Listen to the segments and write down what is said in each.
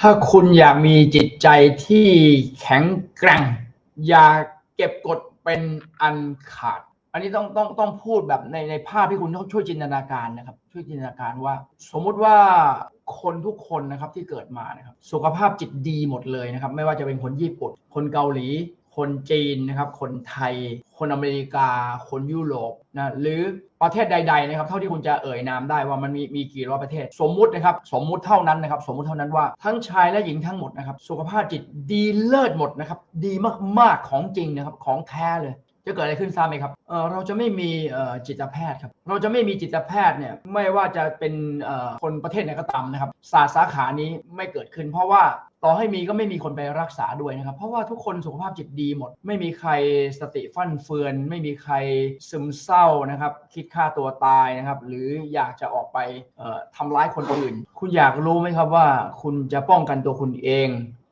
ถ้าคุณอยากมีจิตใจที่แข็งแกร่ง อย่าเก็บกดเป็นอันขาด อันนี้ต้องต้องต้องพูดแบบในในภาพที่คุณต้องช่วยจินตนาการนะครับ ช่วยจินตนาการว่า สมมุติว่าคนทุกคนนะครับที่เกิดมานะครับ สุขภาพจิตดีหมดเลยนะครับ ไม่ว่าจะเป็นคนญี่ปุ่น คนเกาหลี คนจีนนะครับ คนไทย คนอเมริกา คนยุโรปนะหรือประเทศใดๆนะครับ เท่าที่คุณจะเอ่ยนามได้ว่ามันมีมีกี่ร้อยประเทศ สมมุตินะครับ สมมุติเท่านั้นนะครับ สมมุติเท่านั้นว่าทั้งชายและหญิงทั้งหมดนะครับ สุขภาพจิตดีเลิศหมดนะครับ ดีมากๆของจริงนะครับ ของแท้เลย จะเกิดอะไรขึ้นทราบไหมครับเเราจะไม่มีจิตแพทย์ครับ เราจะไม่มีจิตแพทย์เนี่ยไม่ว่าจะเป็นคนประเทศไหนก็ตามนะครับศาสตร์สาขานี้ไม่เกิดขึ้น เพราะว่าต่อให้มีก็ไม่มีคนไปรักษาด้วยนะครับ เพราะว่าทุกคนสุขภาพจิตดีหมด ไม่มีใครสติฟั่นเฟือน ไม่มีใครซึมเศร้านะครับ คิดฆ่าตัวตายนะครับ หรืออยากจะออกไปเอ่อทำร้ายคนอื่น คุณอยากรู้ไหมครับว่า คุณจะป้องกันตัวคุณเอง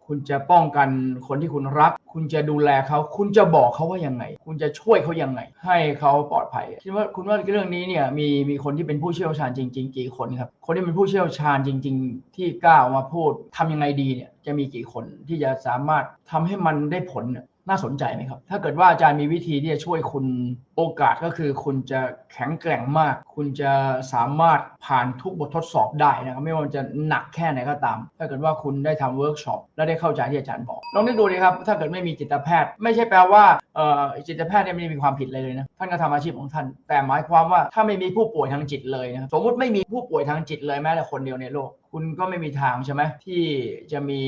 คุณจะป้องกันคนที่คุณรัก คุณจะดูแลเขาคุณจะบอกเขาว่ายังไง คุณจะช่วยเขายังไง ให้เขาปลอดภัยคิดว่าคุณว่าเรื่องนี้เนี่ยมีมีคนที่เป็นผู้เชี่ยวชาญจริง ๆ กี่คนครับ คนที่เป็นผู้เชี่ยวชาญจริง ๆ ที่กล้ามาพูดทำยังไงดีเนี่ยจะมีกี่คนที่จะสามารถทำให้มันได้ผลน่าสนใจไหมครับ ถ้าเกิดว่าอาจารย์มีวิธีที่จะช่วยคุณโอกาสก็คือ คุณจะแข็งแกร่งมาก คุณจะสามารถ ผ่านทุกบททดสอบได้นะครับไม่ว่ามันจะหนักแค่ไหนก็ตาม ถ้าเกิดว่าคุณได้ทำเวิร์กช็อปและได้เข้าใจที่อาจารย์บอกลองนึกดูดิครับ ถ้าเกิดไม่มีจิตแพทย์ ไม่ใช่แปลว่าเอ่อจิตแพทย์เนี่ยไม่ได้มีความผิดเลยนะท่านก็ทำอาชีพของท่าน แต่หมายความว่าถ้าไม่มีผู้ป่วยทางจิตเลยนะสมมติไม่มีผู้ป่วยทางจิตเลยแม้แต่คนเดียวในโลกคุณก็ไม่มีทางใช่ไหมที่จะมี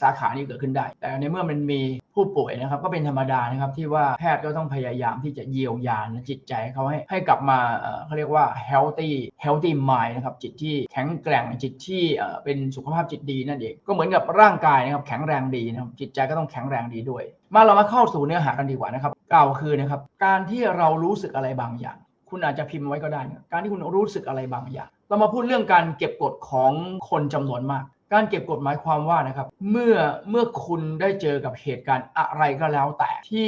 สาขานี้เกิดขึ้นได้ แต่ในเมื่อมันมีผู้ป่วยนะครับ ก็เป็นธรรมดานะครับที่ว่าแพทย์ก็ต้องพยายามที่จะเยียวยาจิตใจเขาให้ให้กลับมาเขาเรียกว่า healthy healthy mind นะครับจิตที่แข็งแกร่งจิตที่เป็นสุขภาพจิตดีนั่นเองก็เหมือนกับร่างกายนะครับแข็งแรงดีนะครับจิตใจก็ต้องแข็งแรงดีด้วย มาเรามาเข้าสู่เนื้อหากันดีกว่านะครับกล่าวคือนะครับการที่เรารู้สึกอะไรบางอย่าง คุณอาจจะพิมพ์ไว้ก็ได้ การที่คุณรู้สึกอะไรบางอย่าง เรามาพูดเรื่องการเก็บกดของคนจำนวนมาก การเก็บกดหมายความว่านะครับ เมื่อเมื่อคุณได้เจอกับเหตุการณ์อะไรก็แล้วแต่ที่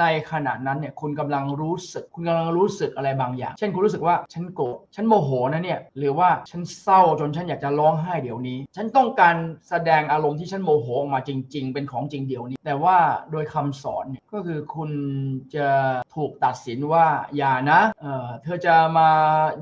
ในขณะนั้นเนี่ยคุณกำลังรู้สึก คุณกำลังรู้สึกอะไรบางอย่าง เช่นคุณรู้สึกว่าฉันโกรธฉันโมโหนะเนี่ยหรือว่าฉันเศร้าจนฉันอยากจะร้องไห้เดี๋ยวนี้ ฉันต้องการแสดงอารมณ์ที่ฉันโมโหออกมาจริง ๆ เป็นของจริงเดี๋ยวนี้ แต่ว่าโดยคำสอนเนี่ยก็คือคุณจะถูกตัดสินว่าอย่านะเออเธอจะมา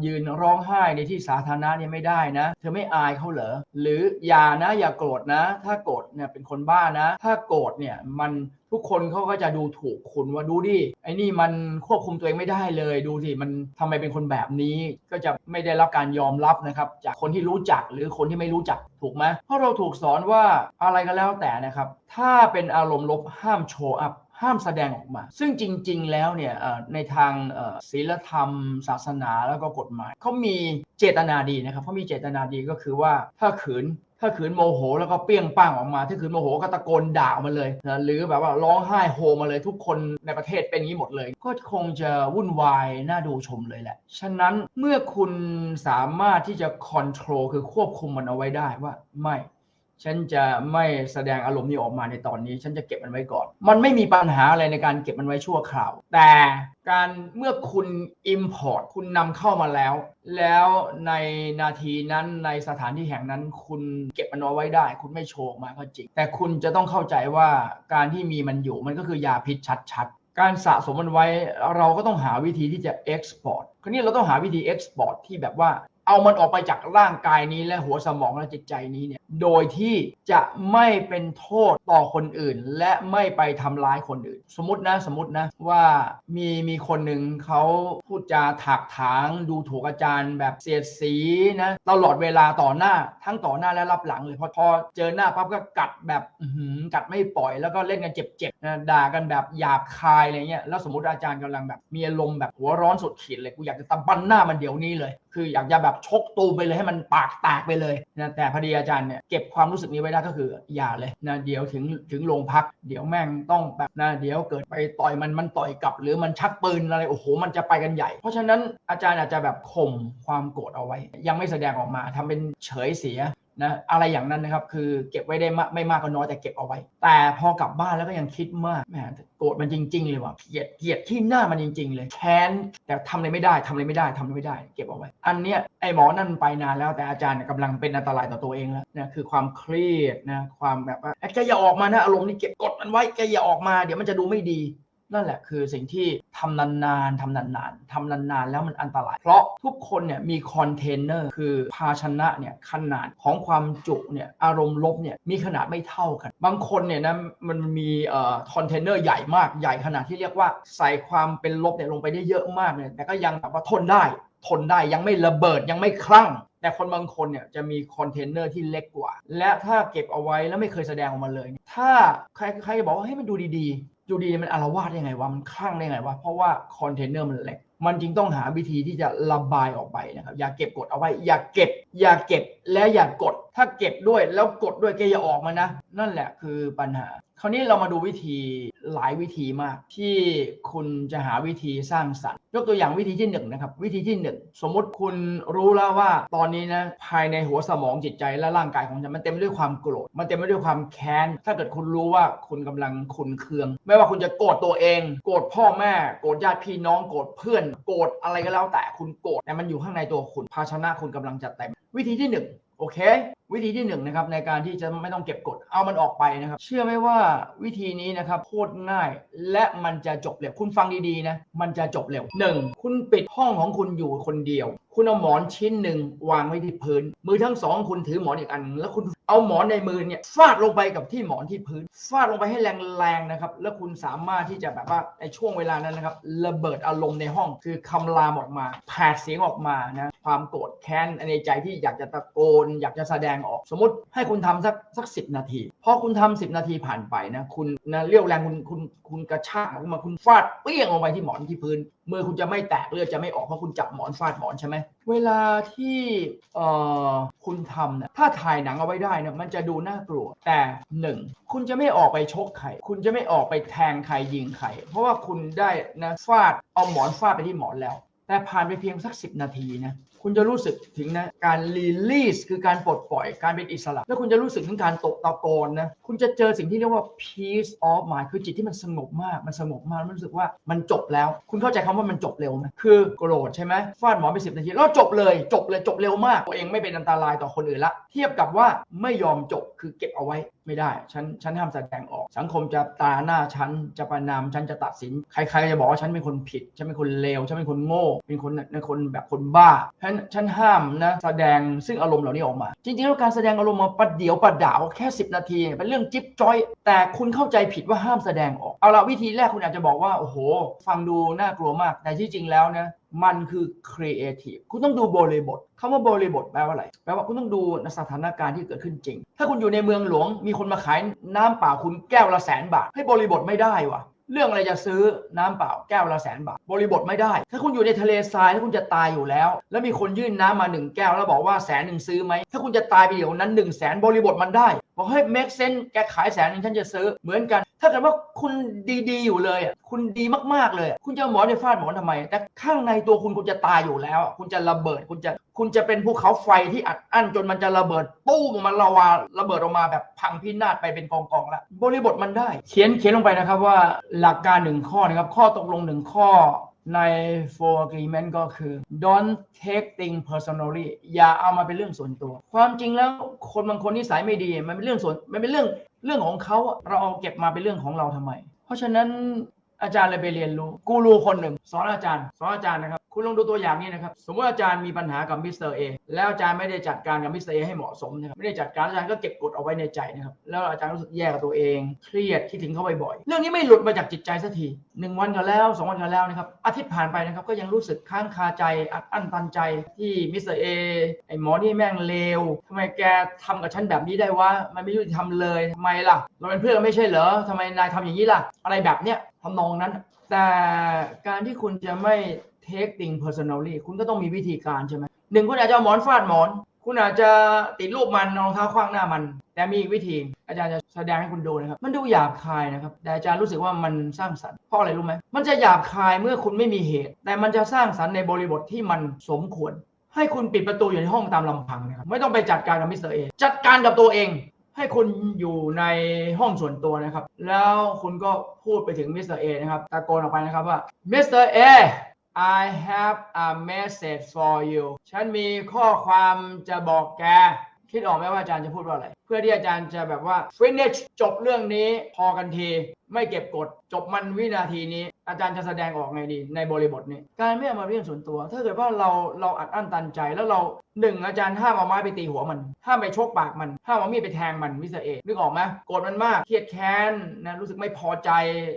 ยืนร้องไห้ในที่สาธารณะเนี่ยไม่ได้นะ เธอไม่อายเขาเหรอหรืออย่านะอย่าโกรธนะ ถ้าโกรธเนี่ยเป็นคนบ้านะ ถ้าโกรธเนี่ยมันทุกคนเขาก็จะดูถูกคุณว่าดูดิไอ้นี่มันควบคุมตัวเองไม่ได้เลยดูสิมันทำไมเป็นคนแบบนี้ ก็จะไม่ได้รับการยอมรับนะครับจากคนที่รู้จักหรือคนที่ไม่รู้จักถูกไหมเพราะเราถูกสอนว่าอะไรก็แล้วแต่นะครับ ถ้าเป็นอารมณ์ลบห้ามโชว์อัพ ห้ามแสดงออกมา ซึ่งจริง ๆ แล้วเนี่ยในทางศีลธรรม ศาสนาแล้วก็กฎหมายเขามีเจตนาดีนะครับเขามีเจตนาดีก็คือว่าถ้าขืนถ้าขืนโมโหแล้วก็เปี้ยงป้างออกมาถ้าขืนโมโหก็ตะโกนด่าออกมาเลยนะหรือแบบว่าร้องไห้โฮมาเลยทุกคนในประเทศเป็นอย่างนี้หมดเลย ก็คงจะวุ่นวายน่าดูชมเลยแหละ ฉะนั้นเมื่อคุณสามารถที่จะค o n t r o l คือควบคุมมันเอาไว้ได้ว่าไม่ ฉันจะไม่แสดงอารมณ์นี้ออกมาในตอนนี้ ฉันจะเก็บมันไว้ก่อน มันไม่มีปัญหาอะไรในการเก็บมันไว้ชั่วคราว แต่การเมื่อคุณ Import คุณนำเข้ามาแล้ว แล้วในนาทีนั้นในสถานที่แห่งนั้น คุณเก็บมันเอาไว้ได้ คุณไม่โชว์มาก็จริง แต่คุณจะต้องเข้าใจว่าการที่มีมันอยู่มันก็คือยาพิษชัดๆ การสะสมมันไว้เราก็ต้องหาวิธีที่จะ export คราวนี้เราต้องหาวิธี export ที่แบบว่า เอามันออกไปจากร่างกายนี้และหัวสมองและจิตใจนี้เนี่ย โดยที่จะไม่เป็นโทษต่อคนอื่น และไม่ไปทำร้ายคนอื่น สมมตินะสมมตินะว่ามีมีคนหนึ่งเขาพูดจาถากถางดูถูกอาจารย์ แบบเสียดสีนะตลอดเวลาต่อหน้า ทั้งต่อหน้าและรับหลังเลยพอพอเจอหน้าปั๊บก็กัดแบบหืกัดไม่ปล่อย แล้วก็เล่นกันเจ็บๆนะด่ากันแบบหยาบคายอะไรเงี้ยแล้วสมมติอาจารย์กำลังแบบมีอารมณ์แบบหัวร้อนสุดขีดเลยกูอยากจะตะบันหน้ามันเดี๋ยวนี้เลย คืออยากจะแบบชกตูมไปเลยให้มันปากแตกไปเลยนะแต่พอดีอาจารย์เนี่ยเก็บความรู้สึกนี้ไว้ได้ก็คืออย่าเลยนะเดี๋ยวถึงถึงโรงพัก เดี๋ยวแม่งต้องแบบนะเดี๋ยวเกิดไปต่อยมันมันต่อยกลับ หรือมันชักปืนอะไรโอ้โหมันจะไปกันใหญ่ เพราะฉะนั้นอาจารย์อาจจะแบบข่มความโกรธเอาไว้ ยังไม่แสดงออกมาทำเป็นเฉยเสีย นะอะไรอย่างนั้นนะครับ คือเก็บไว้ได้มากไม่มากก็น้อยแต่เก็บเอาไว้ แต่พอกลับบ้านแล้วก็ยังคิดมากแหมโกรธมันจริง ๆ เลยว่ะเกลียดเกลียดที่หน้ามันจริง ๆ เลยแค้นแต่ทำอะไรไม่ได้ทำอะไรไม่ได้ทำอะไรไม่ได้ เก็บเอาไว้ อันเนี้ยไอ้หมอนั่นไปนานแล้วแต่อาจารย์เนี่ยกำลังเป็นอันตรายต่อตัวเองแล้วนะคือความเครียดนะความแบบว่าแกอย่าออกมานะอารมณ์นี่เก็บกดมันไว้แกอย่าออกมาเดี๋ยวมันจะดูไม่ดี นั่นแหละคือสิ่งที่ทำนานๆทำนานๆทำนานๆ แล้วมันอันตราย เพราะทุกคนเนี่ยมีคอนเทนเนอร์คือภาชนะเนี่ยขนาดของความจุเนี่ยอารมณ์ลบเนี่ยมีขนาดไม่เท่ากัน บางคนเนี่ยนะมันมีเอ่อคอนเทนเนอร์ใหญ่มากใหญ่ขนาดที่เรียกว่าใส่ความเป็นลบเนี่ยลงไปได้เยอะมากเนี่ยแต่ก็ยังแบบว่าทนได้ทนได้ยังไม่ระเบิดยังไม่คลั่ง แต่คนบางคนเนี่ยจะมีคอนเทนเนอร์ที่เล็กกว่า และถ้าเก็บเอาไว้แล้วไม่เคยแสดงออกมาเลย ถ้าใครใครจะบอกว่าให้ยมันดูดีๆดูดีมันอารวาสได้ไงวะมันคลั่งได้ไงวะเพราะว่าคอนเทนเนอร์มันเล็กมันจึงต้องหาวิธีที่จะระบายออกไปนะครับ อย่าเก็บกดเอาไว้ อย่าเก็บ อย่าเก็บและอย่ากด ถ้าเก็บด้วยแล้วกดด้วยแกอย่าออกมานะ นั่นแหละคือปัญหา คราวนี้เรามาดูวิธีหลายวิธีมาก ที่คุณจะหาวิธีสร้างสรรค์ ยกตัวอย่างวิธีที่หนึ่งนะครับวิธีที่หนึ่งสมมุติคุณรู้แล้วว่าตอนนี้นะภายในหัวสมองจิตใจและร่างกายของฉันมันเต็มไปด้วยความโกรธมันเต็มไปด้วยความแค้น ถ้าเกิดคุณรู้ว่าคุณกำลังขุนเคือง ไม่ว่าคุณจะโกรธตัวเอง โกรธพ่อแม่ โกรธญาติพี่น้องโกรธเพื่อน โกรธอะไรก็แล้วแต่คุณโกรธแต่มันอยู่ข้างในตัวคุณภาชนะคุณกำลังจะเต็มวิธีที่หนึ่ง โอเค วิธีที่หนึ่งนะครับในการที่จะไม่ต้องเก็บกดเอามันออกไปนะครับ เชื่อไหมว่าวิธีนี้นะครับโคตรง่าย และมันจะจบเร็วคุณฟังดีๆนะมันจะจบเร็วหนึ่งคุณปิดห้องของคุณอยู่คนเดียว คุณเอาหมอนชิ้นหนึ่งวางไว้ที่พื้น มือทั้งสองคุณถือหมอนอีกอัน แล้วคุณ เอาหมอนในมือเนี่ยฟาดลงไปกับที่หมอนที่พื้น ฟาดลงไปให้แรงๆนะครับ แล้วคุณสามารถที่จะแบบว่าในช่วงเวลานั้นนะครับ ระเบิดอารมณ์ในห้องคือคำรามออกมาแผดเสียงออกมานะความโกรธแค้นในใจที่อยากจะตะโกน อยากจะแสดงออก สมมติให้คุณทำสักสักสินาทีพอคุณทำสินาทีผ่านไปนะคุณนะเรี่ยวแรงคุณคุณคุณกระชากออกมาคุณฟาดเปี้ยงลงไปที่หมอนที่พื้น มือคุณจะไม่แตกเลือดจะไม่ออกเพราะคุณจับหมอนฟาดหมอนใช่ไหมเวลาที่เอ่อคุณทำเนี่ยถ้าถ่ายหนังเอาไว้ได้เนี่ยมันจะดูน่ากลัวแต่หนึ่งคุณจะไม่ออกไปชกใครคุณจะไม่ออกไปแทงใครยิงใครเพราะว่าคุณได้นะฟาดเอาหมอนฟาดไปที่หมอนแล้ว แต่ผ่านไปเพียงสัก 10 นาทีนะคุณจะรู้สึกถึงนะการรีลีสคือการปลดปล่อยการเป็นอิสระ แล้วคุณจะรู้สึกถึงการตกตะโกนนะคุณจะเจอสิ่งที่เรียกว่า peace of mind คือจิตที่มันสงบมากมันสงบมากมันรู้สึกว่ามันจบแล้ว คุณเข้าใจคำว่ามันจบเร็วไหมคือโกรธใช่ไหมฟาดหมอนไปสิบนาทีแล้วจบเลยจบเลยจบเร็วมาก ตัวเองไม่เป็นอันตรายต่อคนอื่นละ เทียบกับว่าไม่ยอมจบคือเก็บเอาไว้ ไม่ได้ ฉันฉันห้ามแสดงออก สังคมจะตาหน้าฉันจะประนามฉันจะตัดสิน ใครๆจะบอกว่าฉันเป็นคนผิด ฉันเป็นคนเลวฉันเป็นคนโง่ เป็นคนเป็นคนแบบคนบ้าฉันฉันห้ามนะแสดงซึ่งอารมณ์เหล่านี้ออกมา จริงๆแล้วการแสดงอารมณ์มาประเดี๋ยวประดาวแค่ 10 นาทีเป็นเรื่องจิ๊บจอย แต่คุณเข้าใจผิดว่าห้ามแสดงออก เอาละวิธีแรกคุณอาจจะบอกว่าโอ้โห ฟังดูน่ากลัวมากแต่ที่จริงแล้วนะ มันคือ creative คุณต้องดูบริบทคำว่าบริบทแปลว่าอะไร แปลว่าคุณต้องดูสถานการณ์ที่เกิดขึ้นจริง ถ้าคุณอยู่ในเมืองหลวง มีคนมาขายน้ำเปล่าคุณแก้วละแสนบาท ให้บริบทไม่ได้วะเรื่องอะไรจะซื้อน้ำเปล่าแก้วละแสนบาท บริบทไม่ได้ ถ้าคุณอยู่ในทะเลทรายถ้าคุณจะตายอยู่แล้ว แล้วมีคนยื่นน้ำมาหนึ่งแก้วแล้วบอกว่าแสนหนึ่งซื้อไหมถ้าคุณจะตายไปเดี๋ยวนั้นหนึ่งแสนบริบทมันได้ บอกให้ make sense แกขายแสนหนึ่งฉันจะซื้อเหมือนกัน ถ้าเกิดว่าคุณดีๆ อยู่เลยอะคุณดีมากๆเลย คุณจะหมอนในฟาดหมอนทำไม แต่ข้างในตัวคุณคุณจะตายอยู่แล้ว คุณจะระเบิดคุณจะคุณจะเป็นภูเขาไฟที่อัดอั้นจนมันจะระเบิดปุ้มออกมาละวาระเบิดออกมาแบบพังพินาศไปเป็นกองๆแล้วบริบทมันได้ เขียนเขียนลงไปนะครับว่าหลักการหนึ่งข้อนะครับข้อตกลงหนึ่งข้อ ใน four agreement ก็คือ don't take things personally อย่าเอามาเป็นเรื่องส่วนตัว ความจริงแล้วคนบางคนนิสัยไม่ดี มันเป็นเรื่องส่วน มันเป็นเรื่องเรื่องของเขา เราเอาเก็บมาเป็นเรื่องของเราทำไม เพราะฉะนั้น อาจารย์เลยไปเรียนรู้กูรูคนหนึ่งสอนอาจารย์สอนอาจารย์นะครับคุณลองดูตัวอย่างนี้นะครับสมมติอาจารย์มีปัญหากับมิสเตอร์เอแล้วอาจารย์ไม่ได้จัดการกับมิสเตอร์เอให้เหมาะสมนะครับไม่ได้จัดการอาจารย์ก็เก็บกดเอาไว้ในใจนะครับแล้วอาจารย์รู้สึกแย่กับตัวเอง เครียดคิดถึงเขาบ่อยๆเรื่องนี้ไม่หลุดมาจากจิตใจสักทีหนึ่งวันก็แล้วสองวันก็แล้วนะครับอาทิตย์ผ่านไปนะครับก็ยังรู้สึกค้างคาใจอัดอั้นตันใจที่มิสเตอร์เอไอหมอนี่แม่งเลวทำไมแกทำกับฉันแบบนี้ได้วะมันไม่ยุติธรรมเลยทำไมล่ะ เราเป็นเพื่อนไม่ใช่เหรอทำไมนายทำอย่างนี้ล่ะ อะไรแบบเนี้ยทำนองนั้น แต่การที่คุณจะไม่ take thing personally คุณก็ต้องมีวิธีการใช่ไหมหนึ่งคุณอาจจะเอาหมอนฟาดหมอน คุณอาจจะติดรูปมันรองเท้าคว้างหน้ามัน แต่มีอีกวิธี อาจารย์จะแสดงให้คุณดูนะครับ มันดูหยาบคายนะครับ แต่อาจารย์รู้สึกว่ามันสร้างสรรค์เพราะอะไรรู้ไหมมันจะหยาบคายเมื่อคุณไม่มีเหตุ แต่มันจะสร้างสรรค์ในบริบทที่มันสมควร ให้คุณปิดประตูอยู่ในห้องตามลำพังนะครับไม่ต้องไปจัดการกับมิสเตอร์เอจัดการกับตัวเอง ให้คุณอยู่ในห้องส่วนตัวนะครับ แล้วคุณก็พูดไปถึงมิสเตอร์เอนะครับ ตะโกนออกไปนะครับว่ามิสเตอร์เอ I have a message for you ฉันมีข้อความจะบอกแก คิดออกไหมว่าอาจารย์จะพูดว่าอะไร เพื่อที่อาจารย์จะแบบว่า finish จบเรื่องนี้พอกันทีไม่เก็บกด จบมันวินาทีนี้ อาจารย์จะแสดงออกไงดี ในบริบทนี้ การไม่เอามาเรื่องส่วนตัว ถ้าเกิดว่าเราเราอัดอั้นตันใจแล้วเราหนึ่งอาจารย์ห้ามเอาไม้ไปตีหัวมัน ห้ามไปชกปากมัน ห้ามเอามีดไปแทงมันมิเตอร์เอกนึกออกไหมโกรธมันมากเครียดแค้นนะรู้สึกไม่พอใจ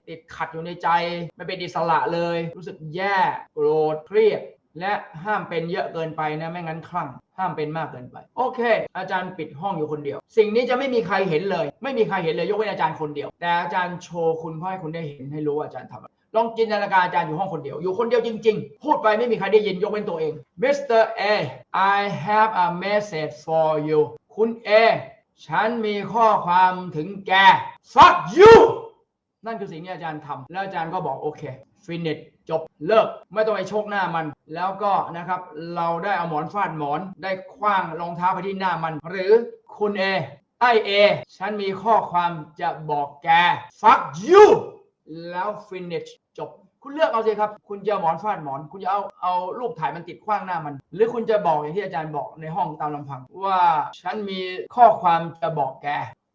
ติดขัดอยู่ในใจไม่เป็นอิสระเลย รู้สึกแย่โกรธเครียด และห้ามเป็นเยอะเกินไปนะไม่งั้นคลั่ง ห้ามเป็นมากเกินไป โอเค อาจารย์ปิดห้องอยู่คนเดียว สิ่งนี้จะไม่มีใครเห็นเลย ไม่มีใครเห็นเลยยกเว้นอาจารย์คนเดียว แต่อาจารย์โชว์คุณเพื่อให้คุณได้เห็นให้รู้ว่าอาจารย์ทำลองจินตนาการอาจารย์อยู่ห้องคนเดียว อยู่คนเดียวจริง ๆ พูดไปไม่มีใครได้ยินยกเว้นตัวเอง Mr. A I have a message for you คุณ A ฉันมีข้อความถึงแก fuck you นั่นคือสิ่งที่อาจารย์ทำแล้วอาจารย์ก็บอกโอเค ฟินิชจบเลิกไม่ต้องไปโชคหน้ามัน แล้วก็นะครับเราได้เอาหมอนฟาดหมอนได้คว้างรองเท้าไปที่หน้ามัน หรือคุณเอไอเอฉันมีข้อความจะบอกแก fuck you แล้ว finish จบ คุณเลือกเอาสิครับ คุณจะหมอนฟาดหมอน คุณจะเอาเอารูปถ่ายมันติดขว้างหน้ามัน หรือคุณจะบอกอย่างที่อาจารย์บอกในห้องตามลำพัง ว่าฉันมีข้อความจะบอกแก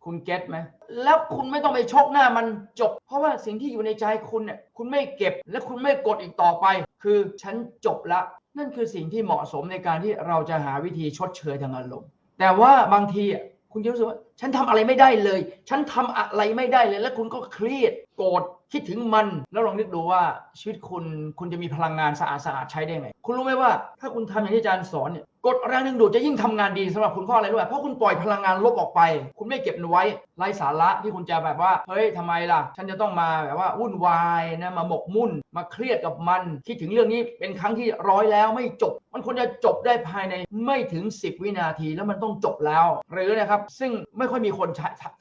คุณเก็ตไหมแล้วคุณไม่ต้องไปชกหน้ามันจบ เพราะว่าสิ่งที่อยู่ในใจคุณเนี่ยคุณไม่เก็บและคุณไม่กดอีกต่อไป คือฉันจบละ นั่นคือสิ่งที่เหมาะสมในการที่เราจะหาวิธีชดเชยทางอารมณ์แต่ว่าบางทีอะคุณจะรู้สึกว่า ฉันทำอะไรไม่ได้เลย ฉันทำอะไรไม่ได้เลย แล้วคุณก็เครียดโกรธ คิดถึงมันแล้วลองนึกดูว่าชีวิตคุณคุณจะมีพลังงานสะอาดสะอาดใช้ได้ไง คุณรู้ไหมว่าถ้าคุณทำอย่างที่อาจารย์สอนเนี่ยกดแรงดึงดูดจะยิ่งทำงานดีสำหรับคุณเพราะอะไรรู้ไหมเพราะคุณปล่อยพลังงานลบออกไป คุณไม่เก็บไว้ไร้สาระที่คุณจะแบบว่าเฮ้ยทำไมล่ะ ฉันจะต้องมาแบบว่าวุ่นวายนะมาหมกมุ่น มาเครียดกับมัน คิดถึงเรื่องนี้เป็นครั้งที่ร้อยแล้วไม่จบ มันควรจะจบได้ภายในไม่ถึง 10 วินาทีแล้วมันต้องจบแล้ว หรือนะครับซึ่งไม่ค่อยมีคน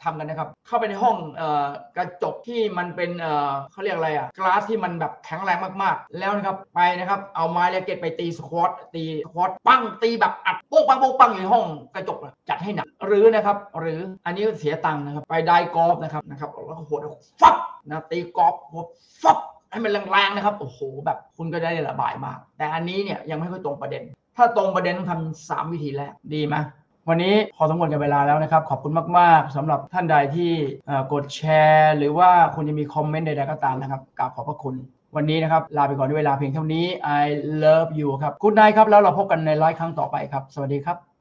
ทำกันนะครับเข้าไปในห้องออกระจกที่มันเป็นเเขาเรียกอะไรอะกลาสที่มันแบบแข็งแรงมากๆ แล้วนะครับไปนะครับเอาไม้เลเกตไปตีสควอตตีสควอตปั้งตีแบบอัดโป้งปังโป้งปังอยู่ในห้องกระจกจัดให้หนักหรือนะครับหรืออันนี้เสียตังค์นะครับ ไปได้กอล์ฟนะครับนะครับแล้วก็โหดฟับนะตีกอล์ฟหัวฟับให้มันแรงๆนะครับโอ้โหแบบคุณก็ได้ระบายมาก แต่อันนี้เนี่ยยังไม่ค่อยตรงประเด็น ถ้าตรงประเด็นต้องทำสามวิธีแรกดีไหม วันนี้พอสมควรกับเวลาแล้วนะครับ ขอบคุณมาก ๆสำหรับท่านใดที่กดแชร์ หรือว่าคุณจะมีคอมเมนต์ใดๆก็ตามนะครับกราบขอบพระคุณ วันนี้นะครับ ลาไปก่อนด้วยเวลาเพียงเท่านี้ I love you ครับคุณนายครับ แล้วเราพบกันในไลฟ์ครั้งต่อไปครับ สวัสดีครับ